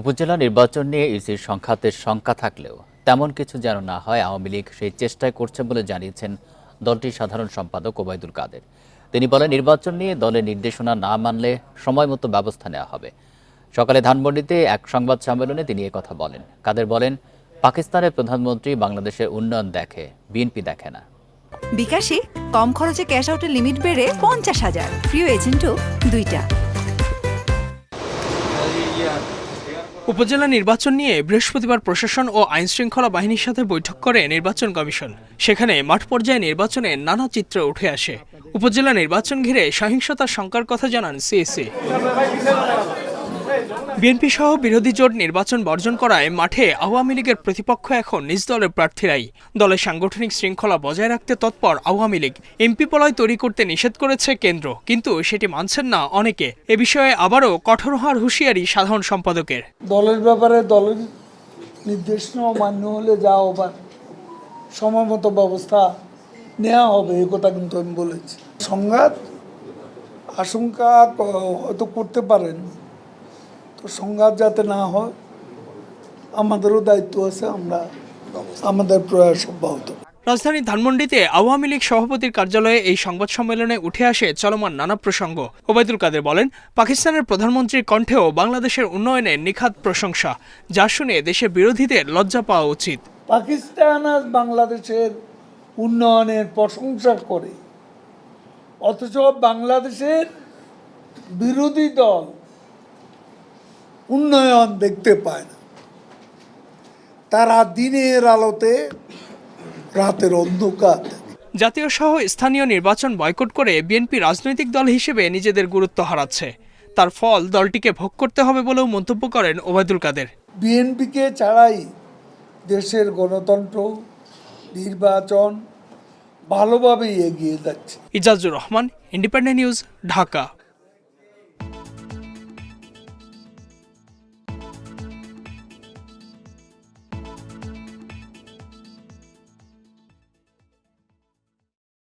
উপজেলা নির্বাচন নিয়ে ইসির সংখ্যাতের শঙ্কা থাকলেও তেমন কিছু যেন না হয় আওয়ামী লীগ সেই চেষ্টায় করছে বলে জানিয়েছেন দলটির সাধারণ সম্পাদক ওবায়দুল কাদের। তিনি বলেন, নির্বাচন নিয়ে দলের নির্দেশনা না মানলে সময় মতো ব্যবস্থা নেওয়া হবে। সকালে ধানমন্ডিতে এক সংবাদ সম্মেলনে তিনি কথা বলেন। কাদের বলেন, পাকিস্তানের প্রধানমন্ত্রী বাংলাদেশের উন্নয়ন দেখে, বিএনপি দেখে না। বিকাশে কম খরচে ক্যাশ আউটের লিমিট বেড়ে পঞ্চাশ হাজার। প্রিয় এজেন্টও দুইটা। উপজেলা নির্বাচন নিয়ে বৃহস্পতিবার প্রশাসন ও আইন শৃঙ্খলা বাহিনীর সাথে বৈঠক করে নির্বাচন কমিশন। সেখানে মাঠ পর্যায়ে নির্বাচনে নানা চিত্র উঠে আসে। উপজেলা নির্বাচন ঘিরে সহিংসতার শঙ্কার কথা জানান সিএসি বিএনপি সহ বিরোধী জোট নির্বাচন বর্জন করায় মাঠে আওয়ামী লীগের প্রতিপক্ষ এখন নিজ দলের প্রার্থীরাই। দলের সাংগঠনিক শৃঙ্খলা বজায় রাখতে তৎপর আওয়ামী লীগ। এমপি পলয় তৈরি করতে নিষেধ করেছে কেন্দ্র, কিন্তু সেটি মানছেন না অনেকে। এ বিষয়ে আবারও কঠোর হওয়ার হুঁশিয়ারি সাধারণ সম্পাদকের। দলের ব্যাপারে দলের নির্দেশনা মান্য হলে যা হবার সময় মতো ব্যবস্থা নেওয়া হবে এই কথা কিন্তু আমি বলেছি। সংঘাত আশঙ্কা হয়তো করতে পারেন তো সংঘাত যাতে না হয় আমাদেরও দায়িত্ব আছে আমরা আমাদের প্রয়াস অব্যাহত। রাজধানী ধানমন্ডিতে আওয়ামী লীগ সভাপতির কার্যালয়ে এই সংবাদ সম্মেলনে উঠে আসে চলমান নানা প্রসঙ্গ। ওবায়দুল কাদের বলেন পাকিস্তানের প্রধানমন্ত্রীর কণ্ঠেও বাংলাদেশের উন্নয়নে নিখাত প্রশংসা যা শুনে দেশের বিরোধীদের লজ্জা পাওয়া উচিত। পাকিস্তান আজ বাংলাদেশের উন্নয়নের প্রশংসা করে অথচ বাংলাদেশের বিরোধী দল উন্নয়ন দেখতে পায় না। তারা দিনের আলোতে রাতের অন্ধকার জাতীয় সহ স্থানীয় নির্বাচন বয়কট করে বিএনপি রাজনৈতিক দল হিসেবে নিজেদের গুরুত্ব হারাচ্ছে। তার ফল দলটিকে ভোগ করতে হবে বলেও মন্তব্য করেন ওবায়দুল কাদের। বিএনপিকে ছাড়াই দেশের গণতন্ত্র নির্বাচন ভালোভাবেই এগিয়ে যাচ্ছে। Ijajur Rahman independent news Dhaka.